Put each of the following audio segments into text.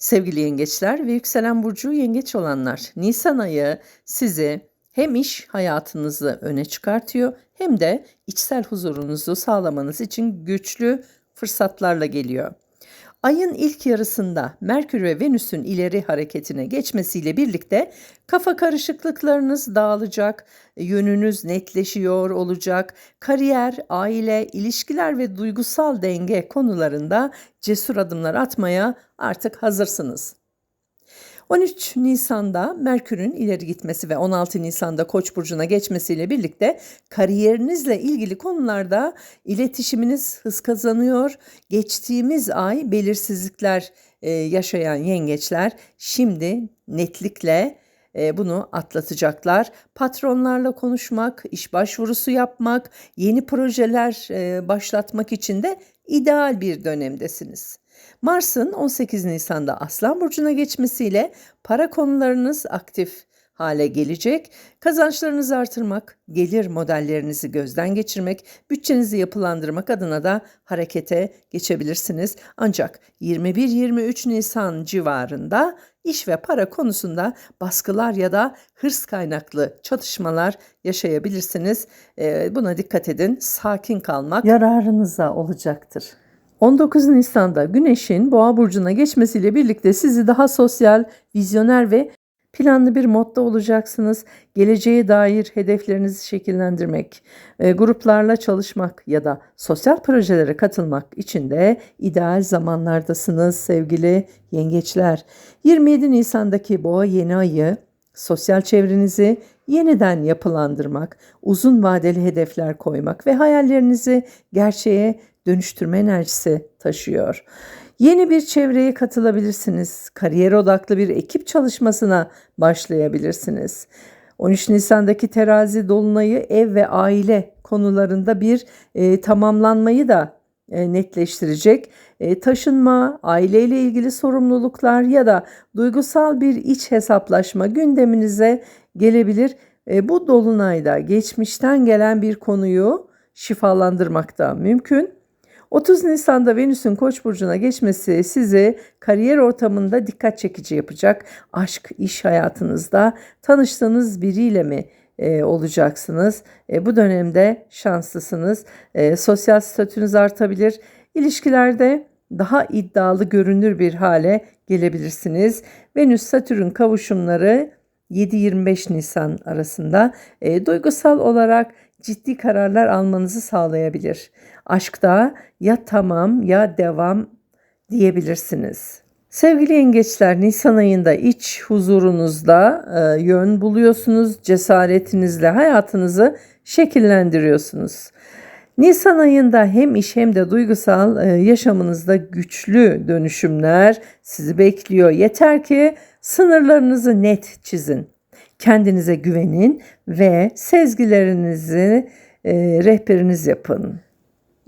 Sevgili yengeçler ve yükselen burcu yengeç olanlar, Nisan ayı sizi hem iş hayatınızı öne çıkartıyor hem de içsel huzurunuzu sağlamanız için güçlü fırsatlarla geliyor. Ayın ilk yarısında Merkür ve Venüs'ün ileri hareketine geçmesiyle birlikte kafa karışıklıklarınız dağılacak, yönünüz netleşiyor olacak. Kariyer, aile, ilişkiler ve duygusal denge konularında cesur adımlar atmaya artık hazırsınız. 13 Nisan'da Merkür'ün ileri gitmesi ve 16 Nisan'da Koç burcuna geçmesiyle birlikte kariyerinizle ilgili konularda iletişiminiz hız kazanıyor. Geçtiğimiz ay belirsizlikler e, yaşayan yengeçler şimdi netlikle e, bunu atlatacaklar. Patronlarla konuşmak, iş başvurusu yapmak, yeni projeler e, başlatmak için de ideal bir dönemdesiniz. Mars'ın 18 Nisan'da Aslan Burcu'na geçmesiyle para konularınız aktif hale gelecek. Kazançlarınızı artırmak, gelir modellerinizi gözden geçirmek, bütçenizi yapılandırmak adına da harekete geçebilirsiniz. Ancak 21-23 Nisan civarında iş ve para konusunda baskılar ya da hırs kaynaklı çatışmalar yaşayabilirsiniz. Buna dikkat edin. Sakin kalmak yararınıza olacaktır. 19 Nisan'da Güneş'in Boğa burcuna geçmesiyle birlikte sizi daha sosyal, vizyoner ve planlı bir modda olacaksınız. Geleceğe dair hedeflerinizi şekillendirmek, e, gruplarla çalışmak ya da sosyal projelere katılmak için de ideal zamanlardasınız sevgili yengeçler. 27 Nisan'daki Boğa yeni ayı sosyal çevrenizi yeniden yapılandırmak, uzun vadeli hedefler koymak ve hayallerinizi gerçeğe dönüştürme enerjisi taşıyor. Yeni bir çevreye katılabilirsiniz. Kariyer odaklı bir ekip çalışmasına başlayabilirsiniz. 13 Nisan'daki terazi dolunayı ev ve aile konularında bir e, tamamlanmayı da e, netleştirecek. E, taşınma, aileyle ilgili sorumluluklar ya da duygusal bir iç hesaplaşma gündeminize gelebilir. E, bu dolunayda geçmişten gelen bir konuyu şifalandırmak da mümkün. 30 Nisan'da Venüs'ün Koç burcuna geçmesi sizi kariyer ortamında dikkat çekici yapacak. Aşk, iş hayatınızda tanıştığınız biriyle mi e, olacaksınız? E, bu dönemde şanslısınız. E, sosyal statünüz artabilir. İlişkilerde daha iddialı görünür bir hale gelebilirsiniz. Venüs Satürn kavuşumları 7-25 Nisan arasında e, duygusal olarak ciddi kararlar almanızı sağlayabilir. Aşkta ya tamam ya devam diyebilirsiniz. Sevgili yengeçler Nisan ayında iç huzurunuzda e, yön buluyorsunuz. Cesaretinizle hayatınızı şekillendiriyorsunuz. Nisan ayında hem iş hem de duygusal e, yaşamınızda güçlü dönüşümler sizi bekliyor. Yeter ki sınırlarınızı net çizin. Kendinize güvenin ve sezgilerinizi e, rehberiniz yapın.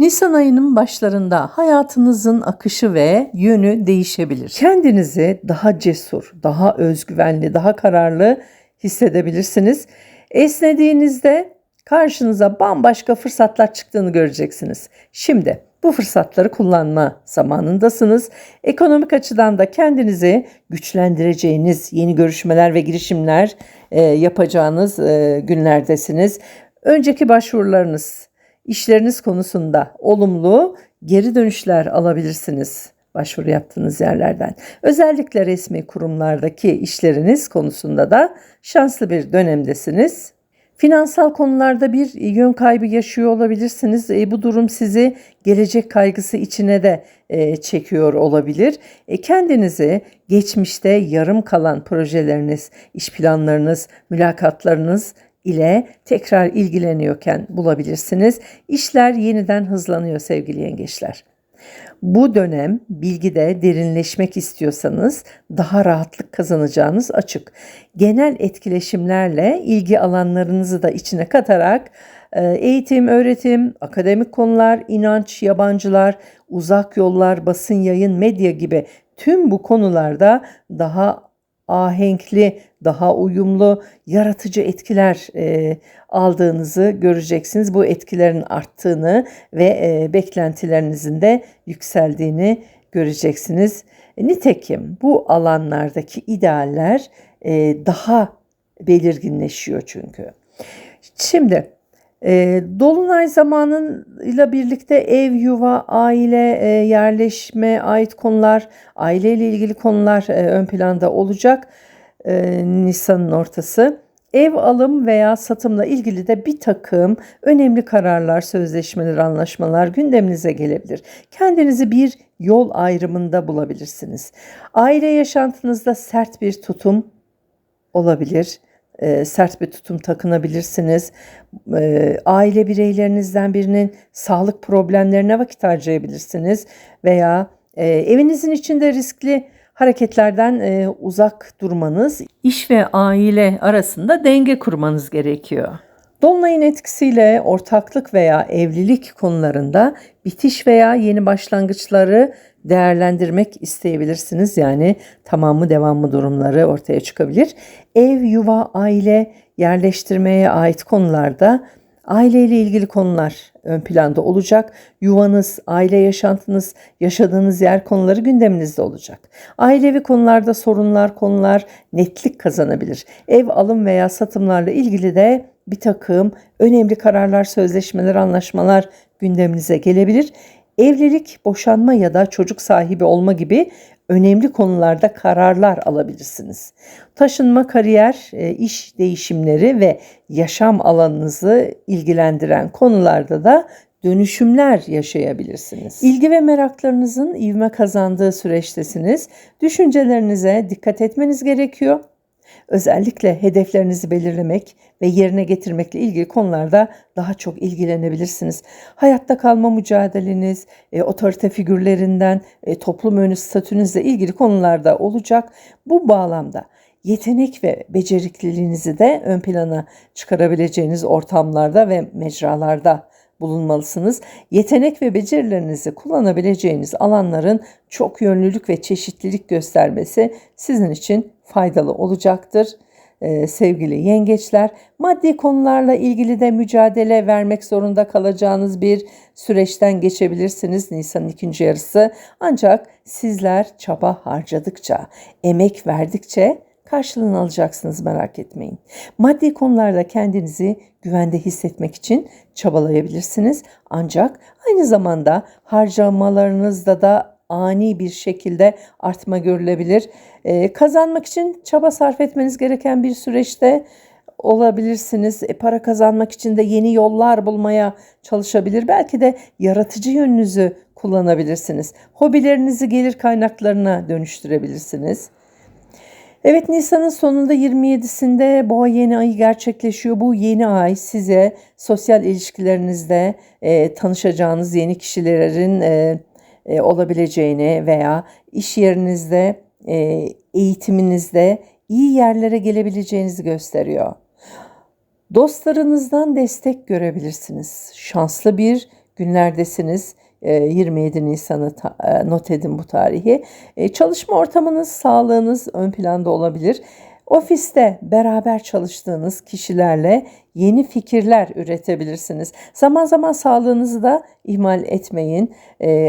Nisan ayının başlarında hayatınızın akışı ve yönü değişebilir. Kendinizi daha cesur, daha özgüvenli, daha kararlı hissedebilirsiniz. Esnediğinizde karşınıza bambaşka fırsatlar çıktığını göreceksiniz. Şimdi bu fırsatları kullanma zamanındasınız. Ekonomik açıdan da kendinizi güçlendireceğiniz yeni görüşmeler ve girişimler e, yapacağınız e, günlerdesiniz. Önceki başvurularınız, işleriniz konusunda olumlu geri dönüşler alabilirsiniz başvuru yaptığınız yerlerden. Özellikle resmi kurumlardaki işleriniz konusunda da şanslı bir dönemdesiniz. Finansal konularda bir yön kaybı yaşıyor olabilirsiniz. E, bu durum sizi gelecek kaygısı içine de e, çekiyor olabilir. E, kendinizi geçmişte yarım kalan projeleriniz, iş planlarınız, mülakatlarınız ile tekrar ilgileniyorken bulabilirsiniz. İşler yeniden hızlanıyor sevgili yengeçler. Bu dönem bilgide derinleşmek istiyorsanız daha rahatlık kazanacağınız açık. Genel etkileşimlerle ilgi alanlarınızı da içine katarak e, eğitim, öğretim, akademik konular, inanç, yabancılar, uzak yollar, basın yayın, medya gibi tüm bu konularda daha ahenkli, daha uyumlu, yaratıcı etkiler e, aldığınızı göreceksiniz. Bu etkilerin arttığını ve e, beklentilerinizin de yükseldiğini göreceksiniz. Nitekim bu alanlardaki idealler e, daha belirginleşiyor çünkü. Şimdi e, Dolunay zamanıyla birlikte ev, yuva, aile, e, yerleşme, ait konular, aileyle ilgili konular e, ön planda olacak e, Nisan'ın ortası. Ev alım veya satımla ilgili de bir takım önemli kararlar, sözleşmeler, anlaşmalar gündeminize gelebilir. Kendinizi bir yol ayrımında bulabilirsiniz. Aile yaşantınızda sert bir tutum olabilir. E, sert bir tutum takınabilirsiniz. E, aile bireylerinizden birinin sağlık problemlerine vakit harcayabilirsiniz veya e, evinizin içinde riskli hareketlerden e, uzak durmanız, iş ve aile arasında denge kurmanız gerekiyor. Dolunayın etkisiyle ortaklık veya evlilik konularında bitiş veya yeni başlangıçları değerlendirmek isteyebilirsiniz. Yani tamamı devamı durumları ortaya çıkabilir. Ev, yuva, aile, yerleştirmeye ait konularda aileyle ilgili konular ön planda olacak. Yuvanız, aile yaşantınız, yaşadığınız yer konuları gündeminizde olacak. Ailevi konularda sorunlar, konular netlik kazanabilir. Ev alım veya satımlarla ilgili de bir takım önemli kararlar, sözleşmeler, anlaşmalar gündeminize gelebilir. Evlilik, boşanma ya da çocuk sahibi olma gibi önemli konularda kararlar alabilirsiniz. Taşınma, kariyer, e, iş değişimleri ve yaşam alanınızı ilgilendiren konularda da dönüşümler yaşayabilirsiniz. İlgi ve meraklarınızın ivme kazandığı süreçtesiniz. Düşüncelerinize dikkat etmeniz gerekiyor. Özellikle hedeflerinizi belirlemek ve yerine getirmekle ilgili konularda daha çok ilgilenebilirsiniz. Hayatta kalma mücadeleniz, e, otorite figürlerinden, e, toplum önü statünüzle ilgili konularda olacak. Bu bağlamda yetenek ve becerikliliğinizi de ön plana çıkarabileceğiniz ortamlarda ve mecralarda bulunmalısınız. Yetenek ve becerilerinizi kullanabileceğiniz alanların çok yönlülük ve çeşitlilik göstermesi sizin için faydalı olacaktır. Ee, sevgili yengeçler, maddi konularla ilgili de mücadele vermek zorunda kalacağınız bir süreçten geçebilirsiniz Nisan'ın ikinci yarısı. Ancak sizler çaba harcadıkça, emek verdikçe karşılığını alacaksınız merak etmeyin. Maddi konularda kendinizi güvende hissetmek için çabalayabilirsiniz. Ancak aynı zamanda harcamalarınızda da ani bir şekilde artma görülebilir. Ee, kazanmak için çaba sarf etmeniz gereken bir süreçte olabilirsiniz. E, para kazanmak için de yeni yollar bulmaya çalışabilir. Belki de yaratıcı yönünüzü kullanabilirsiniz. Hobilerinizi gelir kaynaklarına dönüştürebilirsiniz. Evet Nisan'ın sonunda 27'sinde boğa yeni ayı gerçekleşiyor. Bu yeni ay size sosyal ilişkilerinizde e, tanışacağınız yeni kişilerin e, e, olabileceğini veya iş yerinizde, e, eğitiminizde iyi yerlere gelebileceğinizi gösteriyor. Dostlarınızdan destek görebilirsiniz. Şanslı bir günlerdesiniz. 27 e, Nisan'ı e, not edin bu tarihi. E, çalışma ortamınız, sağlığınız ön planda olabilir. Ofiste beraber çalıştığınız kişilerle yeni fikirler üretebilirsiniz. Zaman zaman sağlığınızı da ihmal etmeyin.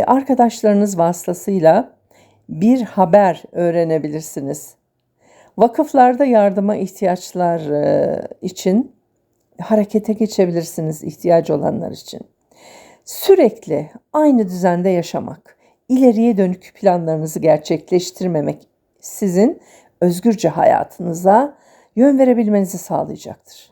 Arkadaşlarınız vasıtasıyla bir haber öğrenebilirsiniz. Vakıflarda yardıma ihtiyaçlar için harekete geçebilirsiniz ihtiyacı olanlar için. Sürekli aynı düzende yaşamak, ileriye dönük planlarınızı gerçekleştirmemek sizin özgürce hayatınıza yön verebilmenizi sağlayacaktır.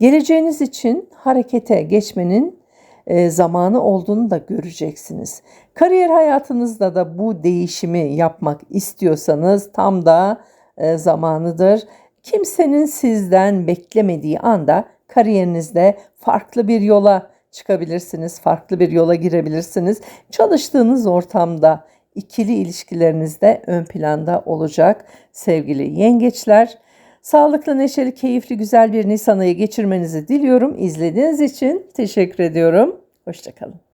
Geleceğiniz için harekete geçmenin e, zamanı olduğunu da göreceksiniz. Kariyer hayatınızda da bu değişimi yapmak istiyorsanız tam da e, zamanıdır. Kimsenin sizden beklemediği anda kariyerinizde farklı bir yola çıkabilirsiniz, farklı bir yola girebilirsiniz. Çalıştığınız ortamda ikili ilişkilerinizde ön planda olacak sevgili yengeçler. Sağlıklı, neşeli, keyifli, güzel bir Nisan ayı geçirmenizi diliyorum. İzlediğiniz için teşekkür ediyorum. Hoşçakalın.